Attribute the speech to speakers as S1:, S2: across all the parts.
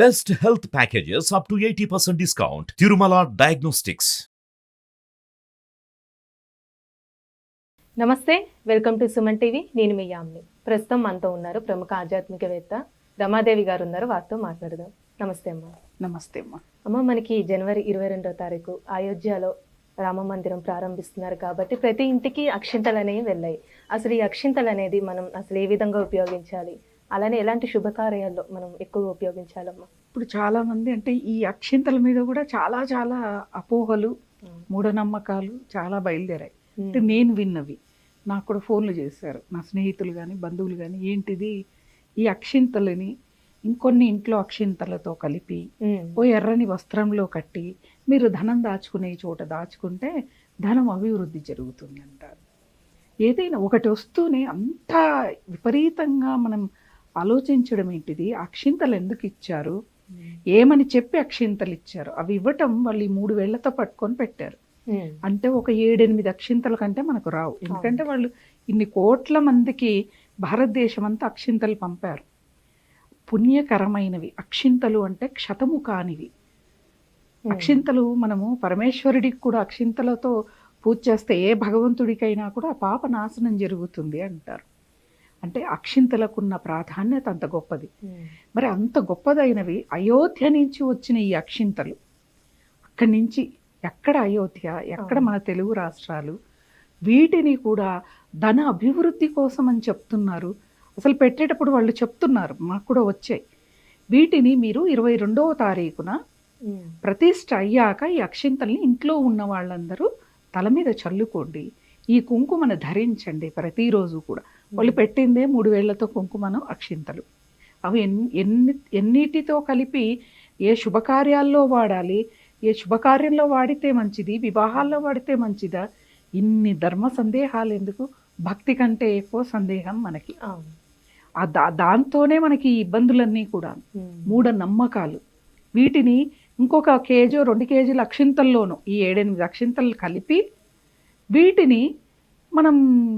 S1: Best health packages up to 80% discount. Tirumala Diagnostics.
S2: నమస్తే welcome to Suman TV. నేను మీ యామ్ని. ప్రస్తుతం మనతో ఉన్నారు ప్రముఖ ఆధ్యాత్మికవేత్త రమాదేవి గారు ఉన్నారు. వారితో మాట్లాడదాం. నమస్తే అమ్మ.
S3: నమస్తే అమ్మా.
S2: అమ్మ మనకి జనవరి ఇరవై రెండో తారీఖు అయోధ్యలో రామ మందిరం ప్రారంభిస్తున్నారు కాబట్టి ప్రతి ఇంటికి అక్షింతలు అనేవి వెళ్ళాయి. అసలు ఈ అక్షింతలు అనేది మనం అసలు ఏ విధంగా ఉపయోగించాలి? అలానే ఎలాంటి శుభకార్యాల్లో మనం ఎక్కువ ఉపయోగించాలమ్మా?
S3: ఇప్పుడు చాలా మంది అంటే ఈ అక్షింతల మీద కూడా చాలా చాలా అపోహలు మూఢనమ్మకాలు చాలా బయలుదేరాయి. అంటే నేను విన్నవి. నాకు కూడా ఫోన్లు చేశారు. నా స్నేహితులు కానీ బంధువులు కానీ ఏంటిది? ఈ అక్షింతలని ఇంకొన్ని ఇంట్లో అక్షింతలతో కలిపి. ఓ ఎర్రని వస్త్రంలో కట్టి మీరు ధనం దాచుకునే చోట దాచుకుంటే ధనం అభివృద్ధి జరుగుతుంది అంటారు. ఏదైనా ఒకటి వస్తూనే అంత విపరీతంగా మనం ఆలోచించడం ఏంటిది? అక్షింతలు ఎందుకు ఇచ్చారు? ఏమని చెప్పి అక్షింతలు ఇచ్చారు? అవి ఇవ్వటం వాళ్ళు ఈ మూడు వేళ్ళతో పట్టుకొని పెట్టారు. అంటే ఒక ఏడెనిమిది అక్షింతల కంటే మనకు రావు. ఎందుకంటే వాళ్ళు ఇన్ని కోట్ల మందికి భారతదేశం అంతా అక్షింతలు పంపారు. పుణ్యకరమైనవి. అక్షింతలు అంటే క్షతము కానివి. అక్షింతలు మనము పరమేశ్వరుడికి కూడా అక్షింతలతో పూజ చేస్తే ఏ భగవంతుడికైనా కూడా ఆ పాప నాశనం జరుగుతుంది అంటారు. అంటే అక్షింతలకున్న ప్రాధాన్యత అంత గొప్పది. మరి అంత గొప్పదైనవి అయోధ్య నుంచి వచ్చిన ఈ అక్షింతలు. అక్కడి నుంచి ఎక్కడ అయోధ్య ఎక్కడ మన తెలుగు రాష్ట్రాలు వీటిని కూడా ధన అభివృద్ధి కోసం అని చెప్తున్నారు. అసలు పెట్టేటప్పుడు వాళ్ళు చెప్తున్నారు మాకు కూడా వచ్చాయి. వీటిని మీరు ఇరవై రెండవ తారీఖున
S2: ఉమ్.
S3: ప్రతిష్ఠ అయ్యాక ఈ అక్షింతల్ని ఇంట్లో ఉన్న వాళ్ళందరూ తల మీద చల్లుకోండి. ఈ కుంకుమను ధరించండి ప్రతిరోజు కూడా. వాళ్ళు పెట్టిందే మూడు వేళ్ళతో కుంకుమను అక్షింతలు. అవి ఎన్ని ఎన్ని ఎన్నిటితో కలిపి ఏ శుభకార్యాల్లో వాడాలి ఏ శుభకార్యంలో వాడితే మంచిది వివాహాల్లో వాడితే మంచిదా? ఇన్ని ధర్మ సందేహాలు ఎందుకు? భక్తి కంటే ఎక్కువ సందేహం మనకి. ఆ దా దాంతోనే మనకి ఇబ్బందులన్నీ కూడా. మూఢ నమ్మకాలు. వీటిని ఇంకొక కేజీ రెండు కేజీల అక్షింతల్లోనూ ఈ ఏడెనిమిది అక్షింతలు కలిపి వీటిని మనం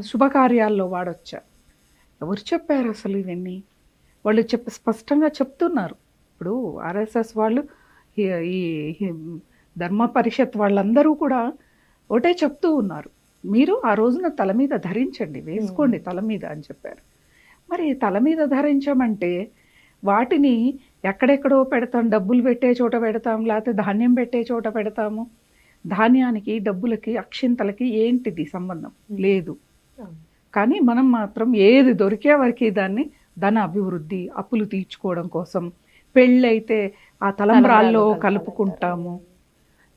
S3: శుభకార్యాల్లో వాడొచ్చా? ఎవరు చెప్పారు అసలు ఇవన్నీ? వాళ్ళు చెప్ప స్పష్టంగా చెప్తున్నారు. ఇప్పుడు ఆర్ఎస్ఎస్ వాళ్ళు ఈ ధర్మ పరిషత్ వాళ్ళందరూ కూడా ఒకటే చెప్తూ ఉన్నారు. మీరు ఆ రోజున తల మీద ధరించండి వేసుకోండి తల మీద అని చెప్పారు. మరి తల మీద ధరించమంటే వాటిని ఎక్కడెక్కడో పెడతాం డబ్బులు పెట్టే చోట పెడతాం లేకపోతే ధాన్యం పెట్టే చోట పెడతాము? ధాన్యానికి డబ్బులకి అక్షింతలకి ఏంటిది సంబంధం? లేదు. కానీ మనం మాత్రం ఏది దొరికే వరకు దాన్ని ధన అభివృద్ధి అప్పులు తీర్చుకోవడం కోసం పెళ్ళైతే ఆ తలంబ్రాల్లో
S2: తలంబ్రాలు
S3: కలుపుకుంటాము.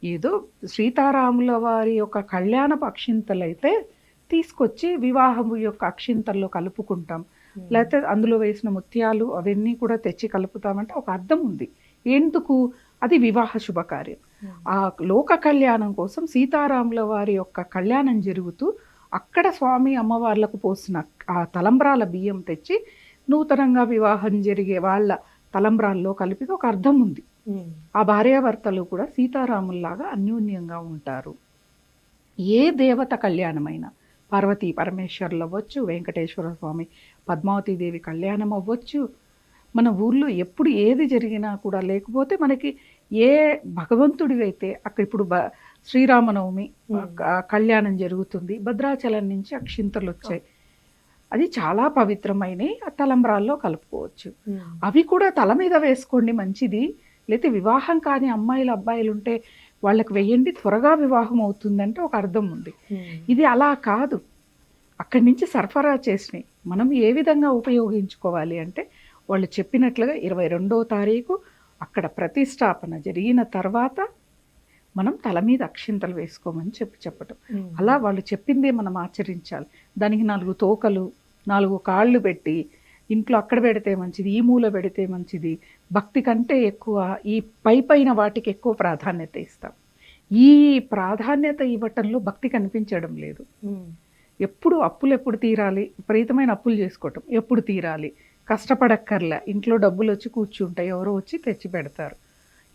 S3: ఏదో సీతారాముల వారి యొక్క కళ్యాణపు అక్షింతలైతే తీసుకొచ్చి వివాహం యొక్క అక్షింతల్లో కలుపుకుంటాం. లేకపోతే అందులో వేసిన ముత్యాలు అవన్నీ కూడా తెచ్చి కలుపుతామంటే ఒక అర్థం ఉంది. ఎందుకు? అది వివాహ శుభకార్యం. ఆ లోక కళ్యాణం కోసం సీతారాముల వారి యొక్క కళ్యాణం జరుగుతూ అక్కడ స్వామి అమ్మవార్లకు పోసిన ఆ తలంబ్రాల బియ్యం తెచ్చి నూతనంగా వివాహం జరిగే వాళ్ళ తలంబ్రాల్లో కలిపి ఒక అర్థం ఉంది. ఆ భార్యాభర్తలు కూడా సీతారాముల్లాగా అన్యోన్యంగా ఉంటారు ఏ దేవత కళ్యాణమైనా పార్వతీ పరమేశ్వరులు అవ్వచ్చు వెంకటేశ్వర స్వామి పద్మావతీదేవి కళ్యాణం అవ్వచ్చు మన ఊర్లో ఎప్పుడు ఏది జరిగినా కూడా లేకపోతే మనకి ఏ భగవంతుడివైతే అక్కడ ఇప్పుడు బ శ్రీరామనవమి కళ్యాణం జరుగుతుంది భద్రాచలం నుంచి అక్షింతలు వచ్చాయి. అది చాలా పవిత్రమైనవి ఆ తలంబ్రాల్లో కలుపుకోవచ్చు. అవి కూడా తల మీద వేసుకోండి మంచిది. లేకపోతే వివాహం కాని అమ్మాయిలు అబ్బాయిలు ఉంటే వాళ్ళకి వెయ్యండి త్వరగా వివాహం అవుతుందంటే ఒక అర్థం ఉంది. ఇది అలా కాదు. అక్కడి నుంచి సరఫరా చేసినాయి. మనం ఏ విధంగా ఉపయోగించుకోవాలి అంటే వాళ్ళు చెప్పినట్లుగా ఇరవై రెండో తారీఖు అక్కడ ప్రతిష్టాపన జరిగిన తర్వాత మనం తల మీద అక్షింతలు వేసుకోమని చెప్పి చెప్పటం. అలా వాళ్ళు చెప్పిందే మనం ఆచరించాలి. దానికి నాలుగు తోకలు నాలుగు కాళ్ళు పెట్టి ఇంట్లో అక్కడ పెడితే మంచిది ఈ మూల పెడితే మంచిది. భక్తి కంటే ఎక్కువ ఈ పై పైన వాటికి ఎక్కువ ప్రాధాన్యత ఇస్తాం. ఈ ప్రాధాన్యత ఇవ్వటంలో భక్తి కనిపించడం లేదు. ఎప్పుడు అప్పులు ఎప్పుడు తీరాలి? విపరీతమైన అప్పులు చేసుకోవటం. ఎప్పుడు తీరాలి? కష్టపడక్కర్లే. ఇంట్లో డబ్బులు వచ్చి కూర్చుంటాయి. ఎవరో వచ్చి తెచ్చి పెడతారు.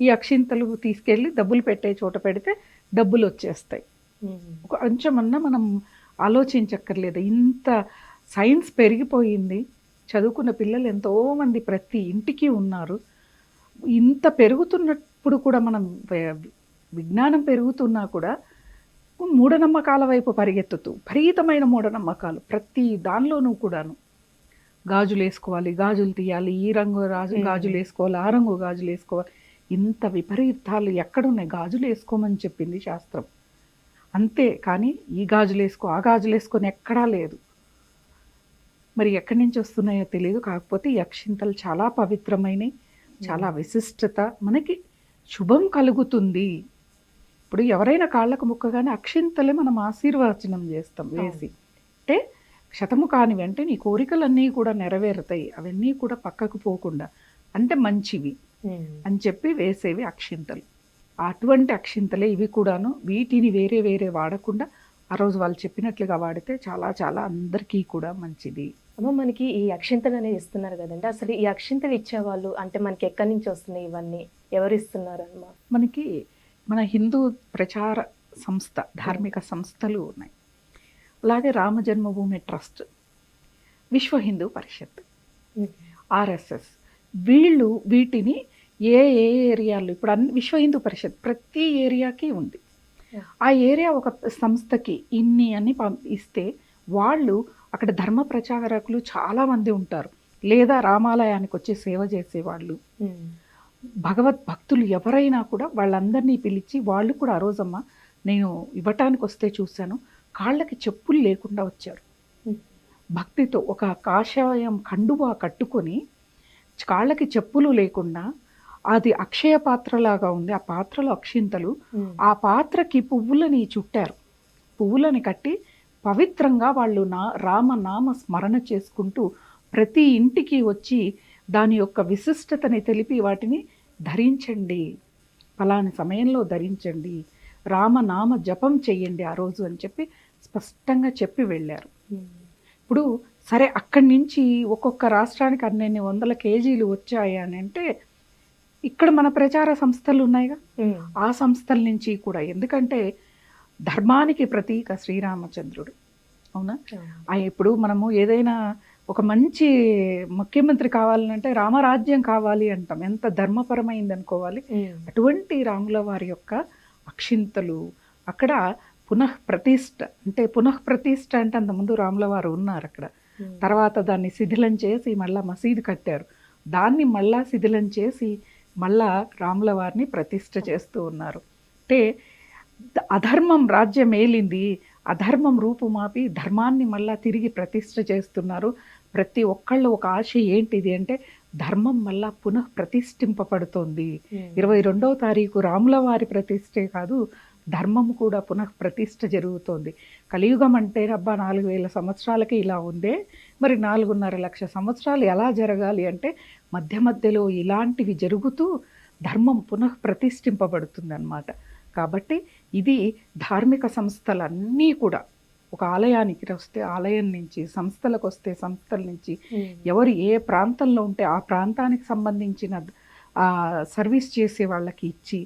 S3: ఈ అక్షింతలు తీసుకెళ్ళి డబ్బులు పెట్టే చోట పెడితే డబ్బులు వచ్చేస్తాయి. కొంచెమన్నా మనం ఆలోచించక్కర్లేదు. ఇంత సైన్స్ పెరిగిపోయింది. చదువుకున్న పిల్లలు ఎంతోమంది ప్రతి ఇంటికి ఉన్నారు. ఇంత పెరుగుతున్నప్పుడు కూడా మనం విజ్ఞానం పెరుగుతున్నా కూడా మూఢనమ్మకాల వైపు పరిగెత్తుతూ విపరీతమైన మూఢనమ్మకాలు ప్రతి దానిలోనూ కూడాను. గాజులు వేసుకోవాలి గాజులు తీయాలి ఈ రంగు రాజు. గాజులు వేసుకోవాలి ఆ రంగు గాజులు వేసుకోవాలి ఇంత విపరీతాలు ఎక్కడున్నాయి? గాజులు వేసుకోమని చెప్పింది శాస్త్రం. అంతే కానీ ఈ గాజులు వేసుకో ఆ గాజులు వేసుకొని ఎక్కడా లేదు. మరి ఎక్కడి నుంచి వస్తున్నాయో తెలియదు. కాకపోతే ఈ అక్షింతలు చాలా పవిత్రమైనవి చాలా విశిష్టత. మనకి శుభం కలుగుతుంది. ఇప్పుడు ఎవరైనా కాళ్ళకు ముక్కగానే అక్షింతలే మనం ఆశీర్వచనం చేస్తాం వేసి. అంటే శతము కాని వెంటనే నీ కోరికలన్నీ కూడా నెరవేరుతాయి. అవన్నీ కూడా పక్కకు పోకుండా. అంటే మంచివి. అని చెప్పి వేసేవి అక్షింతలు. అటువంటి అక్షింతలే ఇవి కూడాను వీటిని వేరే వేరే వాడకుండా ఆ రోజు వాళ్ళు చెప్పినట్లుగా వాడితే చాలా చాలా అందరికీ కూడా మంచిది.
S2: అమ్మ మనకి ఈ అక్షింతలు అనేది ఇస్తున్నారు కదండి. అసలు ఈ అక్షింతలు ఇచ్చేవాళ్ళు అంటే మనకి ఎక్కడి నుంచి వస్తున్నాయి ఇవన్నీ? ఎవరు ఇస్తున్నారు అమ్మా?
S3: మనకి మన హిందూ ప్రచార సంస్థ ధార్మిక సంస్థలు ఉన్నాయి. అలాగే రామ జన్మభూమి ట్రస్ట్ విశ్వ హిందూ పరిషత్ ఆర్ఎస్ఎస్. వీళ్ళు వీటిని ఏ ఏ ఏరియాలో ఇప్పుడు అన్ని విశ్వ హిందూ పరిషత్ ప్రతి ఏరియాకి ఉంది. ఆ ఏరియా ఒక సంస్థకి ఇన్ని అన్ని ఇస్తే వాళ్ళు అక్కడ ధర్మ ప్రచారకులు చాలామంది ఉంటారు. లేదా రామాలయానికి వచ్చి సేవ చేసేవాళ్ళు.
S2: ఉమ్.
S3: భక్తులు ఎవరైనా కూడా వాళ్ళందరినీ పిలిచి వాళ్ళు కూడా ఆ రోజమ్మ నేను ఇవ్వటానికి వస్తే చూశాను. కాళ్ళకి చెప్పులు లేకుండా వచ్చారు. భక్తితో ఒక కాషాయం కండువా కట్టుకొని కాళ్ళకి చెప్పులు లేకుండా అది అక్షయ పాత్రలాగా ఉంది. ఆ పాత్రలో అక్షింతలు. ఆ పాత్రకి పువ్వులని చుట్టారు. పువ్వులని కట్టి పవిత్రంగా వాళ్ళు నా రామనామ స్మరణ చేసుకుంటూ ప్రతి ఇంటికి వచ్చి దాని యొక్క విశిష్టతని తెలిపి వాటిని ధరించండి. ఫలాని సమయంలో ధరించండి. రామనామ జపం చెయ్యండి ఆ రోజు అని చెప్పి స్పష్టంగా చెప్పి వెళ్ళారు. ఇప్పుడు సరే అక్కడి నుంచి ఒక్కొక్క రాష్ట్రానికి అన్నెన్ని వందల కేజీలు వచ్చాయి అని అంటే ఇక్కడ మన ప్రచార సంస్థలు ఉన్నాయిగా. ఆ సంస్థల నుంచి కూడా. ఎందుకంటే ధర్మానికి ప్రతీక శ్రీరామచంద్రుడు. అవునా? ఆ. ఇప్పుడు మనము ఏదైనా ఒక మంచి ముఖ్యమంత్రి కావాలంటే రామరాజ్యం కావాలి అంటాం. ఎంత ధర్మపరమైంది అనుకోవాలి. అటువంటి రాముల వారి యొక్క అక్షింతలు అక్కడ పునః ప్రతిష్ఠ అంటే పునః ప్రతిష్ఠ అంటే అంతకుముందు రాముల వారు ఉన్నారు అక్కడ. తర్వాత దాన్ని శిథిలం చేసి మళ్ళా మసీదు కట్టారు. దాన్ని మళ్ళా శిథిలం చేసి మళ్ళా రాముల వారిని ప్రతిష్ఠ చేస్తూ ఉన్నారు. అంటే అధర్మం రాజ్యం ఏలింది అధర్మం రూపుమాపి ధర్మాన్ని మళ్ళా తిరిగి ప్రతిష్ఠ చేస్తున్నారు. ప్రతి ఒక్కళ్ళు ఒక ఆశ ఏంటిది అంటే ధర్మం మళ్ళా పునః ప్రతిష్ఠింపబడుతోంది. ఇరవై రెండవ తారీఖు రాముల వారి ప్రతిష్ఠే కాదు ధర్మం కూడా పునః ప్రతిష్ఠ జరుగుతోంది. కలియుగం అంటే అబ్బా నాలుగు వేల సంవత్సరాలకి ఇలా ఉందే. మరి నాలుగున్నర లక్ష సంవత్సరాలు ఎలా జరగాలి అంటే మధ్య మధ్యలో ఇలాంటివి జరుగుతూ ధర్మం పునః ప్రతిష్ఠింపబడుతుంది అన్నమాట కాబట్టి ఇది ధార్మిక సంస్థలన్నీ కూడా ఒక ఆలయానికి వస్తే ఆలయం నుంచి సంస్థలకు వస్తే సంస్థల నుంచి. ఎవరు ఏ ప్రాంతంలో ఉంటే ఆ ప్రాంతానికి సంబంధించిన ఆ సర్వీస్ చేసే వాళ్ళకి ఇచ్చి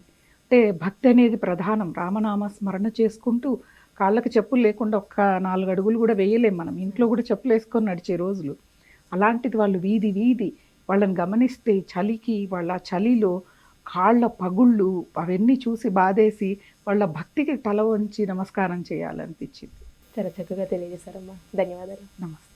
S3: అంటే భక్తి అనేది ప్రధానం. రామనామ స్మరణ చేసుకుంటూ కాళ్ళకి చెప్పులు లేకుండా ఒక్క నాలుగు అడుగులు కూడా వేయలేం మనం. ఇంట్లో కూడా చెప్పులు వేసుకొని నడిచే రోజులు. అలాంటిది వాళ్ళు వీధి వీధి వాళ్ళని గమనిస్తే చలికి వాళ్ళ చలిలో కాళ్ళ పగుళ్ళు అవన్నీ చూసి బాధేసి వాళ్ళ భక్తికి తల వంచి నమస్కారం చేయాలనిపించింది.
S2: చాలా చక్కగా తెలియజేశారమ్మా. ధన్యవాదాలు.
S3: నమస్తే.